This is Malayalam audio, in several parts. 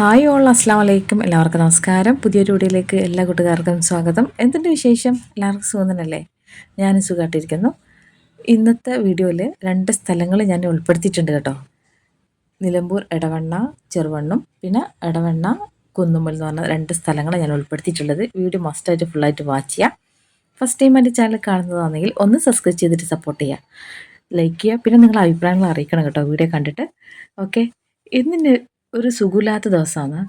ഹായ് ഓൾ അസ്സാം വലൈക്കും എല്ലാവർക്കും നമസ്കാരം. പുതിയൊരു വീഡിയോയിലേക്ക് എല്ലാ കൂട്ടുകാർക്കും സ്വാഗതം. എന്തിന്റെ വിശേഷം? എല്ലാവർക്കും സുഖന്നല്ലേ ഞാൻ സുഖമായിട്ടിരിക്കുന്നു. ഇന്നത്തെ വീഡിയോയിൽ രണ്ട് സ്ഥലങ്ങൾ ഞാൻ ഉൾപ്പെടുത്തിയിട്ടുണ്ട് കേട്ടോ. നിലമ്പൂർ എടവണ്ണ ചെറുവണ്ണും പിന്നെ എടവണ്ണ കുന്നുമ്മൽ എന്ന് പറഞ്ഞ രണ്ട് സ്ഥലങ്ങൾ ഞാൻ ഉൾപ്പെടുത്തിയിട്ടുള്ളത്. വീഡിയോ മസ്റ്റായിട്ട് ഫുള്ളായിട്ട് വാച്ച് ചെയ്യാം. ഫസ്റ്റ് ടൈം എന്റെ ചാനൽ കാണുന്നതാണെങ്കിൽ ഒന്ന് സബ്സ്ക്രൈബ് ചെയ്തിട്ട് സപ്പോർട്ട് ചെയ്യുക ലൈക്ക് ചെയ്യുക. പിന്നെ നിങ്ങളുടെ അഭിപ്രായങ്ങൾ അറിയിക്കണം കേട്ടോ വീഡിയോ കണ്ടിട്ട്. ഓക്കെ ഇന്നിന്റെ ഒരു സുഖമില്ലാത്ത ദിവസമാണ്.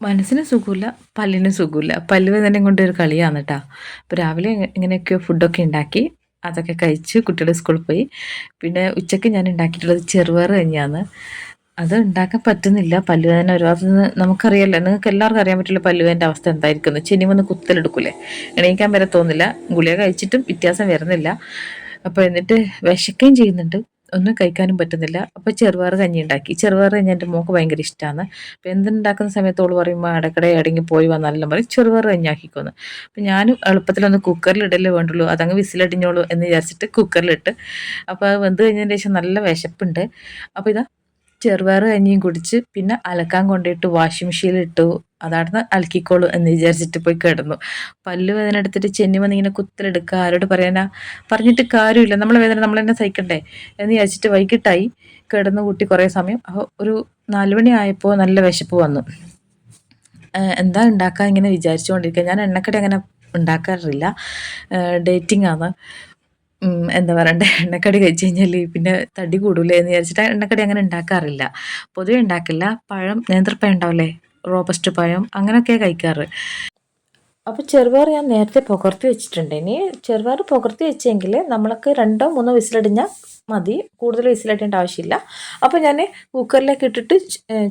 മനസ്സിന് സുഖമില്ല പല്ലിന് സുഖമില്ല. പല്ലുവേദനയും കൊണ്ട് ഒരു കളിയാണ് കേട്ടോ അപ്പോൾ രാവിലെ ഇങ്ങനെയൊക്കെയോ ഫുഡൊക്കെ ഉണ്ടാക്കി അതൊക്കെ കഴിച്ച് കുട്ടികൾ സ്കൂളിൽ പോയി. പിന്നെ ഉച്ചയ്ക്ക് ഞാൻ ഉണ്ടാക്കിയിട്ടുള്ളത് ചെറുപയർ കഞ്ഞിയാണ്. അത് ഉണ്ടാക്കാൻ പറ്റുന്നില്ല. പല്ലുവേദന ഒരുപാട് നമുക്കറിയാമല്ലോ നിങ്ങൾക്ക് എല്ലാവർക്കും അറിയാൻ പറ്റില്ല പല്ലുവേദന്റെ അവസ്ഥ എന്തായിരിക്കും വന്ന് കുത്തലെടുക്കൂലേ? എണീക്കാൻ വരെ തോന്നില്ല. ഗുളിക കഴിച്ചിട്ടും വ്യത്യാസം വരുന്നില്ല. അപ്പോൾ എന്നിട്ട് വിശക്കുകയും ചെയ്യുന്നുണ്ട്. ഒന്നും കഴിക്കാനും പറ്റുന്നില്ല. അപ്പോൾ ചെറുപയർ കഞ്ഞി ഉണ്ടാക്കി. ചെറുപയർ കഞ്ഞി എന്റെ മോക്ക് ഭയങ്കര ഇഷ്ടമാണ് അപ്പോൾ എന്തുണ്ടാക്കുന്ന സമയത്ത് ഓൾ പറയുമ്പോൾ ഇടയ്ക്കിടെ അടങ്ങി പോയി വന്നാലെല്ലാം പറയും. ചെറുപയർ കഞ്ഞി ആക്കിക്കോന്ന്. അപ്പോൾ ഞാനും എളുപ്പത്തിലൊന്ന് കുക്കറിൽ ഇടല്ലേ വേണ്ടുള്ളൂ. അതങ്ങ് വിസിലടിഞ്ഞോളൂ എന്ന് വിചാരിച്ചിട്ട് കുക്കറിലിട്ട്. അപ്പോൾ അത് വെന്ത് കഴിഞ്ഞതിന് ശേഷം നല്ല വിശപ്പുണ്ട്. അപ്പോൾ ഇതാ ചെറുപയർ കഞ്ഞിയും കുടിച്ച് പിന്നെ അലക്കാൻ കൊണ്ടിട്ട് വാഷിംഗ് മെഷീനിൽ ഇട്ടു. അതാടുന്ന് അലക്കിക്കോളൂ എന്ന് വിചാരിച്ചിട്ട് പോയി കിടന്നു. പല്ല് വേദന എടുത്തിട്ട് ചെന്നി വന്ന് ഇങ്ങനെ കുത്തലെടുക്കുക. ആരോട് പറയാനാ? പറഞ്ഞിട്ട് കാര്യമില്ല. നമ്മളെ വേദന നമ്മൾ തന്നെ സഹിക്കണ്ടേ? എന്ന് വിചാരിച്ചിട്ട് വൈകിട്ടായി കിടന്നു കൂട്ടി കുറേ സമയം. അപ്പോൾ ഒരു നാലുമണി ആയപ്പോൾ നല്ല വിശപ്പ് വന്നു. എന്താ ഉണ്ടാക്കാൻ ഇങ്ങനെ വിചാരിച്ചുകൊണ്ടിരിക്കുക. ഞാൻ എണ്ണക്കടി അങ്ങനെ ഉണ്ടാക്കാറില്ല. ഡേറ്റിംഗ് ആണ്. എന്താ പറയണ്ടേ എണ്ണക്കടി കഴിച്ച് കഴിഞ്ഞാൽ പിന്നെ തടി കൂടൂലേ എന്ന് വിചാരിച്ചിട്ട് എണ്ണക്കടി അങ്ങനെ ഉണ്ടാക്കാറില്ല. പൊതുവെ ഉണ്ടാക്കില്ല. പഴം നേന്ത്രപ്പഴം ഉണ്ടാവില്ലേ റോബസ്റ്റ് പഴം അങ്ങനെയൊക്കെ കഴിക്കാറ്. അപ്പോൾ ചെറുപയർ ഞാൻ നേരത്തെ പുകർത്തി വെച്ചിട്ടുണ്ട്. ഇനി ചെറുപയർ പുകർത്തി വെച്ചെങ്കിൽ നമ്മൾക്ക് രണ്ടോ മൂന്നോ വിസിലടിഞ്ഞാൽ മതി. കൂടുതൽ വിസിലിട്ടേണ്ട ആവശ്യമില്ല. അപ്പോൾ ഞാൻ കുക്കറിലേക്ക് ഇട്ടിട്ട്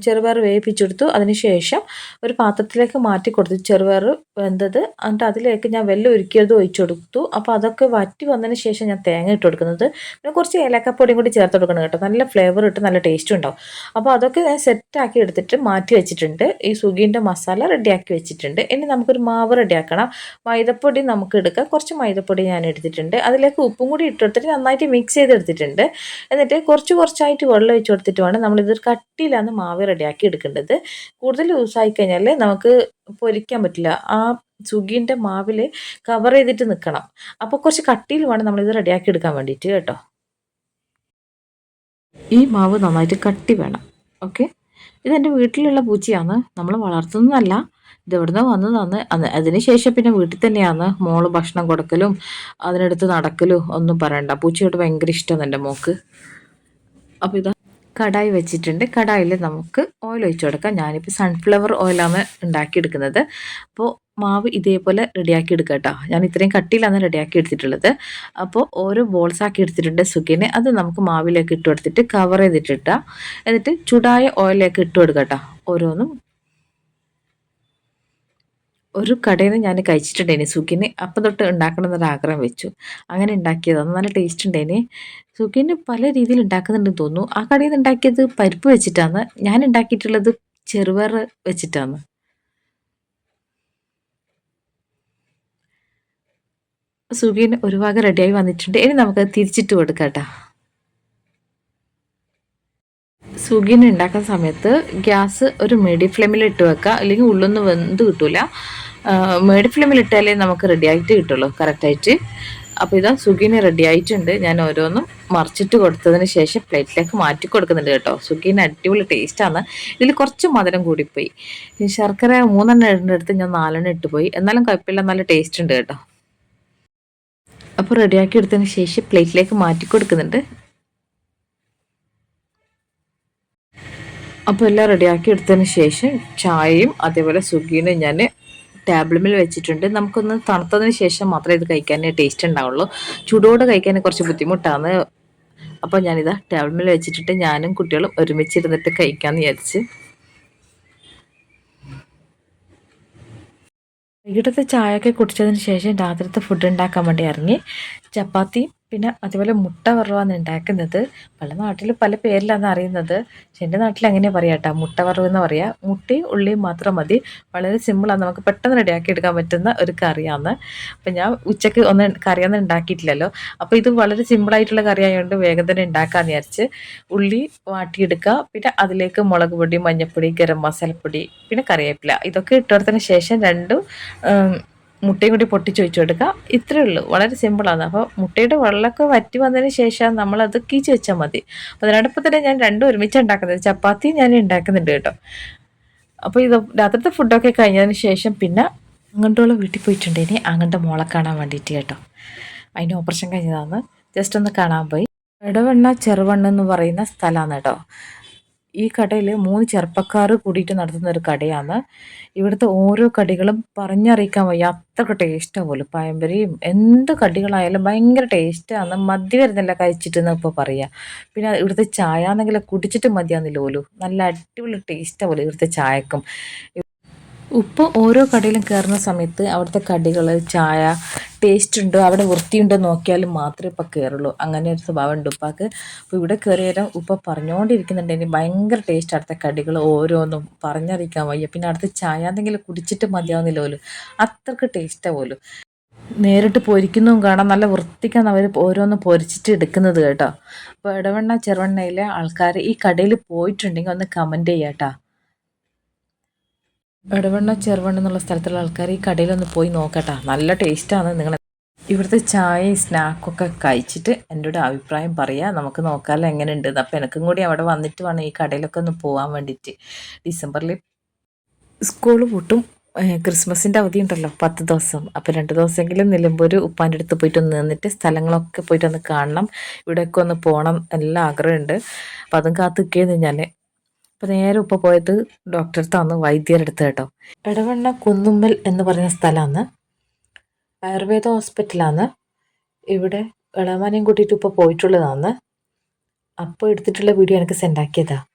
ചെറുപയർ വേവിപ്പിച്ചെടുത്തു. അതിനുശേഷം ഒരു പാത്രത്തിലേക്ക് മാറ്റി കൊടുത്തു. ചെറുപയർ വെന്തത്. എന്നിട്ട് അതിലേക്ക് ഞാൻ വെള്ളം ഒരുക്കിയത് ഒഴിച്ചു കൊടുത്തു അപ്പോൾ അതൊക്കെ വറ്റി വന്നതിന് ശേഷം ഞാൻ തേങ്ങ ഇട്ട് കൊടുക്കുന്നത്. പിന്നെ കുറച്ച് ഏലക്കപ്പൊടിയും കൂടി ചേർത്ത് കൊടുക്കണം കേട്ടോ. നല്ല ഫ്ലേവർ ഇട്ട് നല്ല ടേസ്റ്റും ഉണ്ടാവും. അപ്പോൾ അതൊക്കെ ഞാൻ സെറ്റാക്കി എടുത്തിട്ട് മാറ്റി വെച്ചിട്ടുണ്ട്. ഈ സുഗീന്റെ മസാല റെഡിയാക്കി വെച്ചിട്ടുണ്ട്. ഇനി നമുക്കൊരു മാവ് റെഡിയാക്കണം മൈദപ്പൊടി നമുക്ക് എടുക്കാം. കുറച്ച് മൈദപ്പൊടി ഞാൻ എടുത്തിട്ടുണ്ട്. അതിലേക്ക് ഉപ്പും കൂടി ഇട്ടെടുത്തിട്ട് നന്നായിട്ട് മിക്സ് ചെയ്തെടുത്തിട്ടുണ്ട്. വെച്ചിട്ടുണ്ട്. എന്നിട്ട് കുറച്ച് കുറച്ചായിട്ട് വെള്ളം ഒഴിച്ച് കൊടുത്തിട്ട് വേണം നമ്മളിത് കട്ടിയിലാണ് മാവ് റെഡിയാക്കി എടുക്കേണ്ടത്. കൂടുതൽ യൂസായി കഴിഞ്ഞാൽ നമുക്ക് പൊരിക്കാൻ പറ്റില്ല. ആ സുഗീന്റെ മാവിൽ കവർ ചെയ്തിട്ട് നിൽക്കണം അപ്പോൾ കുറച്ച് കട്ടിയിൽ വേണം നമ്മളിത് റെഡിയാക്കി എടുക്കാൻ വേണ്ടിയിട്ട് കേട്ടോ. ഈ മാവ് നന്നായിട്ട് കട്ടി വേണം. ഓക്കെ? ഇതെന്റെ വീട്ടിലുള്ള പൂച്ചയാണ്. നമ്മൾ വളർത്തുന്നതല്ല. ഇത് എവിടുന്ന് വന്നതാണ് അതിന് ശേഷം പിന്നെ വീട്ടിൽ തന്നെയാണ് മോൾ ഭക്ഷണം കൊടുക്കലും അതിനടുത്ത് നടക്കലും ഒന്നും പറയണ്ട. പൂച്ചയോട് ഭയങ്കര ഇഷ്ടമാണ് എന്റെ മോക്ക്. അപ്പോൾ ഇതാ കടായി വെച്ചിട്ടുണ്ട്. കടായിൽ നമുക്ക് ഓയിൽ ഒഴിച്ചു കൊടുക്കാം. ഞാനിപ്പോൾ സൺഫ്ലവർ ഓയിലാണ് ഉണ്ടാക്കിയെടുക്കുന്നത് അപ്പോൾ മാവ് ഇതേപോലെ റെഡിയാക്കി എടുക്കുക കേട്ടോ ഞാൻ ഇത്രയും കട്ടിയിലാണ് റെഡിയാക്കി എടുത്തിട്ടുള്ളത്. അപ്പോൾ ഓരോ ബോൾസ് ആക്കി എടുത്തിട്ടുണ്ട് സുഖിനെ. അത് നമുക്ക് മാവിലേക്ക് ഇട്ട് കൊടുത്തിട്ട് കവർ ചെയ്തിട്ടിട്ടാൽ എന്നിട്ട് ചൂടായ ഓയിലേക്ക് ഇട്ട് കൊടുക്കുക ഓരോന്നും ഒരു കടയിൽ നിന്ന് ഞാൻ കഴിച്ചിട്ടുണ്ടേനെ സുഖിന്. അപ്പം തൊട്ട് ഉണ്ടാക്കണം എന്നൊരു ആഗ്രഹം വെച്ചു. അങ്ങനെ ഉണ്ടാക്കിയതാണ് നല്ല ടേസ്റ്റ് ഉണ്ടേനെ സുഖിന് പല രീതിയിൽ ഉണ്ടാക്കുന്നുണ്ടെന്ന് തോന്നുന്നു. ആ കടയിൽ നിന്ന് ഉണ്ടാക്കിയത് പരിപ്പ് വെച്ചിട്ടാണ് ഞാൻ ഉണ്ടാക്കിയിട്ടുള്ളത് ചെറുപയർ വെച്ചിട്ടാണ് സുഖിന് ഒരു ഭാഗം റെഡിയായി വന്നിട്ടുണ്ട്. ഇനി നമുക്ക് തിരിച്ചിട്ട് കൊടുക്കാം കേട്ടോ. സുഖിന് ഉണ്ടാക്കുന്ന സമയത്ത് ഗ്യാസ് ഒരു മീഡിയം ഫ്ലെയിമിൽ ഇട്ട് വെക്കുക. അല്ലെങ്കിൽ ഉള്ളൊന്നും വെന്ത് കിട്ടൂല. മീഡിയം ഫ്ലെയിമിൽ ഇട്ടാലേ നമുക്ക് റെഡി ആയിട്ട് കിട്ടുള്ളൂ കറക്റ്റായിട്ട് അപ്പോൾ ഇതാ സുഗീന് റെഡി ആയിട്ടുണ്ട്. ഞാൻ ഓരോന്നും മറിച്ചിട്ട് കൊടുത്തതിന് ശേഷം പ്ലേറ്റിലേക്ക് മാറ്റി കൊടുക്കുന്നുണ്ട് കേട്ടോ. സുഗീന് അടിപൊളി ടേസ്റ്റാണ് ഇതിൽ കുറച്ച് മധുരം കൂടിപ്പോയി. ശർക്കര മൂന്നെണ്ണം ഇടേണ്ടടുത്ത് ഞാൻ നാലെണ്ണം ഇട്ടുപോയി എന്നാലും കുഴപ്പമില്ല നല്ല ടേസ്റ്റ് ഉണ്ട് കേട്ടോ. അപ്പോൾ റെഡിയാക്കി എടുത്തതിന് ശേഷം പ്ലേറ്റിലേക്ക് മാറ്റി കൊടുക്കുന്നുണ്ട്. അപ്പോൾ എല്ലാം റെഡിയാക്കി എടുത്തതിന് ശേഷം ചായയും അതേപോലെ സുഗീനും ഞാൻ ടേബിളിൽ വെച്ചിട്ടുണ്ട്. നമുക്കൊന്ന് തണുത്തതിന് ശേഷം മാത്രമേ ഇത് കഴിക്കാൻ ടേസ്റ്റ് ഉണ്ടാവുള്ളൂ. ചൂടോടെ കഴിക്കാൻ കുറച്ച് ബുദ്ധിമുട്ടാണ്. അപ്പോൾ ഞാനിതാ ടേബിളിൽ വെച്ചിട്ടിട്ട് ഞാനും കുട്ടികളും ഒരുമിച്ചിരുന്നിട്ട് കഴിക്കാമെന്ന് വിചാരിച്ച്. വൈകിട്ടത്തെ ചായയൊക്കെ കുടിച്ചതിന് ശേഷം രാത്രിത്തെ ഫുഡ് ഉണ്ടാക്കാൻ വേണ്ടി ഇറങ്ങി. ചപ്പാത്തിയും പിന്നെ അതുപോലെ മുട്ട വറവാണ് ഉണ്ടാക്കുന്നത്. പല നാട്ടിൽ പല പേരിലാണ് അറിയുന്നത്. പക്ഷെ എന്റെ നാട്ടിൽ അങ്ങനെ പറയാം മുട്ട വറവ് എന്ന് പറയാം. മുട്ടയും ഉള്ളിയും മാത്രം മതി. വളരെ സിമ്പിളാണ് നമുക്ക് പെട്ടെന്ന് റെഡിയാക്കി എടുക്കാൻ പറ്റുന്ന ഒരു കറിയാണ്. അപ്പം ഞാൻ ഉച്ചയ്ക്ക് ഒന്ന് കറിയൊന്നും ഉണ്ടാക്കിയിട്ടില്ലല്ലോ. അപ്പോൾ ഇത് വളരെ സിമ്പിളായിട്ടുള്ള കറി ആയതുകൊണ്ട് വേഗം തന്നെ ഉണ്ടാക്കാമെന്ന് വിചാരിച്ച് ഉള്ളി വാട്ടിയെടുക്കുക. പിന്നെ അതിലേക്ക് മുളക് പൊടി മഞ്ഞൾപ്പൊടി ഗരം മസാലപ്പൊടി പിന്നെ കറിവേപ്പില. ഇതൊക്കെ ഇട്ടുകൊടുത്തതിന് ശേഷം രണ്ടും മുട്ടയും കൂടി പൊട്ടിച്ച് വെച്ച് കൊടുക്കുക ഇത്രയേ ഉള്ളൂ. വളരെ സിമ്പിളാണ് അപ്പോൾ മുട്ടയുടെ വെള്ളമൊക്കെ വറ്റി വന്നതിന് ശേഷം നമ്മളത് കീച്ച് വെച്ചാൽ മതി. അപ്പോൾ അതിനോടൊപ്പം തന്നെ ഞാൻ രണ്ടും ഒരുമിച്ച് ഉണ്ടാക്കുന്നത്. ചപ്പാത്തി ഞാൻ ഉണ്ടാക്കുന്നുണ്ട് കേട്ടോ. അപ്പോൾ ഇത് രാത്രിത്തെ ഫുഡൊക്കെ കഴിഞ്ഞതിന് ശേഷം പിന്നെ അങ്ങോട്ടുള്ള വീട്ടിൽ പോയിട്ടുണ്ട്. ഇനി അങ്ങോട്ട് മോളെ കാണാൻ വേണ്ടിയിട്ട് കേട്ടോ. അതിന് ഓപ്പറേഷൻ കഴിഞ്ഞതാണ് ജസ്റ്റ് ഒന്ന് കാണാൻ പോയി. ഇടവണ്ണ ചെറുവണ്ണ എന്ന് പറയുന്ന സ്ഥലമാണ് കേട്ടോ. ഈ കടയിൽ മൂന്ന് ചെറുപ്പക്കാർ കൂടിയിട്ട് നടത്തുന്ന ഒരു കടയാണ്. ഇവിടുത്തെ ഓരോ കടികളും പറഞ്ഞറിയിക്കാൻ വയ്യ. അത്രയ്ക്ക് ടേസ്റ്റാണ് പോലും. പഴംപൊരിയും എന്ത് കടികളായാലും ഭയങ്കര ടേസ്റ്റാണ് മതി വരുന്നില്ല കഴിച്ചിട്ടെന്ന് ഇപ്പോൾ പറയുക പിന്നെ ഇവിടുത്തെ ചായ ആണെങ്കിൽ കുടിച്ചിട്ട് മതിയാന്നില്ല പോലും. നല്ല അടിപൊളി ടേസ്റ്റാണ് പോലും ഇവിടുത്തെ ചായക്കും. ഉപ്പ് ഓരോ കടയിലും കയറുന്ന സമയത്ത് അവിടുത്തെ കടികൾ ചായ ടേസ്റ്റ് ഉണ്ടോ അവിടെ വൃത്തിയുണ്ടോ നോക്കിയാലും മാത്രമേ ഇപ്പം കയറുള്ളൂ അങ്ങനെ ഒരു സ്വഭാവം ഉണ്ട് ഉപ്പാക്ക്. അപ്പോൾ ഇവിടെ കയറിയാലും ഉപ്പ പറഞ്ഞുകൊണ്ടിരിക്കുന്നുണ്ടെങ്കിൽ ഭയങ്കര ടേസ്റ്റ് അടുത്ത കടികൾ ഓരോന്നും പറഞ്ഞറിയിക്കാൻ വയ്യ. പിന്നെ അടുത്ത് ചായ എന്തെങ്കിലും കുടിച്ചിട്ട് മതിയാവുന്നില്ല പോലും. അത്രയ്ക്ക് ടേസ്റ്റാണ് പോലും. നേരിട്ട് പൊരിക്കുന്നതും കാണാം നല്ല വൃത്തിക്കാണ് അവർ ഓരോന്ന് പൊരിച്ചിട്ട് എടുക്കുന്നത് കേട്ടോ. അപ്പോൾ ഇടവണ്ണ ചെറുവണ്ണയിലെ ആൾക്കാർ ഈ കടയിൽ പോയിട്ടുണ്ടെങ്കിൽ ഒന്ന് കമന്റ് ചെയ്യാം കേട്ടോ. ഇടവണ്ണ ചെറുവണ്ണ എന്നുള്ള സ്ഥലത്തുള്ള ആൾക്കാർ ഈ കടയിലൊന്ന് പോയി നോക്കട്ടാ. നല്ല ടേസ്റ്റാണ് നിങ്ങൾ ഇവിടുത്തെ ചായയും സ്നാക്കൊക്കെ കഴിച്ചിട്ട് എന്റെ ഒരു അഭിപ്രായം പറയാം. നമുക്ക് നോക്കാമല്ലോ എങ്ങനെ ഉണ്ട് അപ്പോൾ എനിക്കും കൂടി അവിടെ വന്നിട്ട് വേണം ഈ കടയിലൊക്കെ ഒന്ന് പോകാൻ വേണ്ടിയിട്ട്. ഡിസംബറിൽ സ്കൂൾ പൂട്ടും ക്രിസ്മസിന്റെ അവധി ഉണ്ടല്ലോ പത്ത് ദിവസം. അപ്പോൾ രണ്ട് ദിവസമെങ്കിലും നിലമ്പൂർ ഉപ്പാന്റെ അടുത്ത് പോയിട്ട് ഒന്ന് നിന്നിട്ട് സ്ഥലങ്ങളൊക്കെ പോയിട്ട് ഒന്ന് കാണണം. ഇവിടെയൊക്കെ ഒന്ന് പോകണം എല്ലാം ആഗ്രഹമുണ്ട്. അപ്പോൾ അതും കാത്തു ഞാൻ നേരെ ഉപ്പ പോയത് ഡോക്ടറെ അടുത്താണ് വൈദ്യരെടുത്ത് കേട്ടോ. ഇടവണ്ണ കുന്നുമ്മൽ എന്ന് പറയുന്ന സ്ഥലമാണ്. ആയുർവേദ ഹോസ്പിറ്റലാണ് ഇവിടെ ഇളമാനെയും കൂട്ടിയിട്ട് ഇപ്പോൾ പോയിട്ടുള്ളതാണ്. അപ്പോൾ എടുത്തിട്ടുള്ള വീഡിയോ എനിക്ക് സെൻഡാക്കിയതാണ്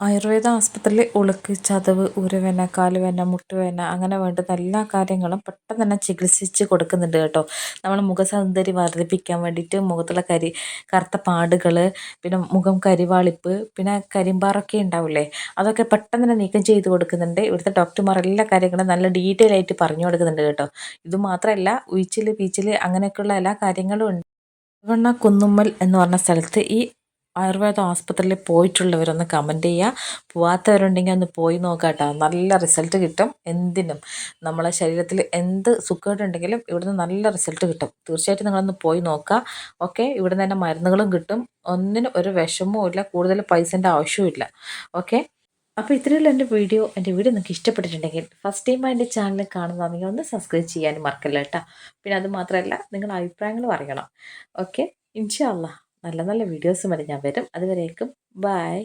ആയുർവേദ ആസ്പത്രിയിൽ ഉളുക്ക് ചതവ് ഉരവേന കാലുവേന മുട്ടുവേന അങ്ങനെ വേണ്ടുന്ന എല്ലാ കാര്യങ്ങളും പെട്ടെന്ന് തന്നെ ചികിത്സിച്ച് കൊടുക്കുന്നുണ്ട് കേട്ടോ. നമ്മൾ മുഖസൗന്ദര്യം വർദ്ധിപ്പിക്കാൻ വേണ്ടിയിട്ട് മുഖത്തുള്ള കരി കറുത്ത പാടുകൾ പിന്നെ മുഖം കരിവാളിപ്പ് പിന്നെ കരിമ്പാറൊക്കെ ഉണ്ടാവില്ലേ? അതൊക്കെ പെട്ടെന്ന് തന്നെ നീക്കം ചെയ്ത് കൊടുക്കുന്നുണ്ട്. ഇവിടുത്തെ ഡോക്ടർമാർ എല്ലാ കാര്യങ്ങളും നല്ല ഡീറ്റെയിൽ ആയിട്ട് പറഞ്ഞു കൊടുക്കുന്നുണ്ട് കേട്ടോ. ഇത് മാത്രമല്ല ഉയിച്ചിൽ പീച്ചിൽ അങ്ങനെയൊക്കെയുള്ള എല്ലാ കാര്യങ്ങളും ഉണ്ട്. കുന്നുമ്മൽ എന്ന് പറഞ്ഞ സ്ഥലത്ത് ഈ ആയുർവേദ ആസ്പത്രിയിൽ പോയിട്ടുള്ളവരൊന്ന് കമന്റ് ചെയ്യുക പോവാത്തവരുണ്ടെങ്കിൽ ഒന്ന് പോയി നോക്കാട്ടോ. നല്ല റിസൾട്ട് കിട്ടും. എന്തിനും. നമ്മളെ ശരീരത്തിൽ എന്ത് സുഖമായിട്ടുണ്ടെങ്കിലും ഇവിടുന്ന് നല്ല റിസൾട്ട് കിട്ടും. തീർച്ചയായിട്ടും നിങ്ങളൊന്ന് പോയി നോക്കുക ഓക്കെ ഇവിടുന്ന് തന്നെ മരുന്നുകളും കിട്ടും. ഒന്നിനും ഒരു വിഷമവും ഇല്ല. കൂടുതൽ പൈസന്റെ ആവശ്യവും ഓക്കെ അപ്പോൾ ഇത്രയുള്ള എന്റെ വീഡിയോ എന്റെ വീഡിയോ നിങ്ങൾക്ക് ഇഷ്ടപ്പെട്ടിട്ടുണ്ടെങ്കിൽ ഫസ്റ്റ് ടൈം എന്റെ ചാനൽ കാണുന്നതാണെങ്കിൽ ഒന്ന് സബ്സ്ക്രൈബ് ചെയ്യാനും മറക്കല്ല കേട്ടോ. പിന്നെ അത് മാത്രമല്ല നിങ്ങളുടെ അഭിപ്രായങ്ങൾ പറയണം ഓക്കെ ഇൻഷാ അല്ലാ നല്ല നല്ല വീഡിയോസും വരെ ഞാൻ വരും. അതുവരേക്കും ബായ്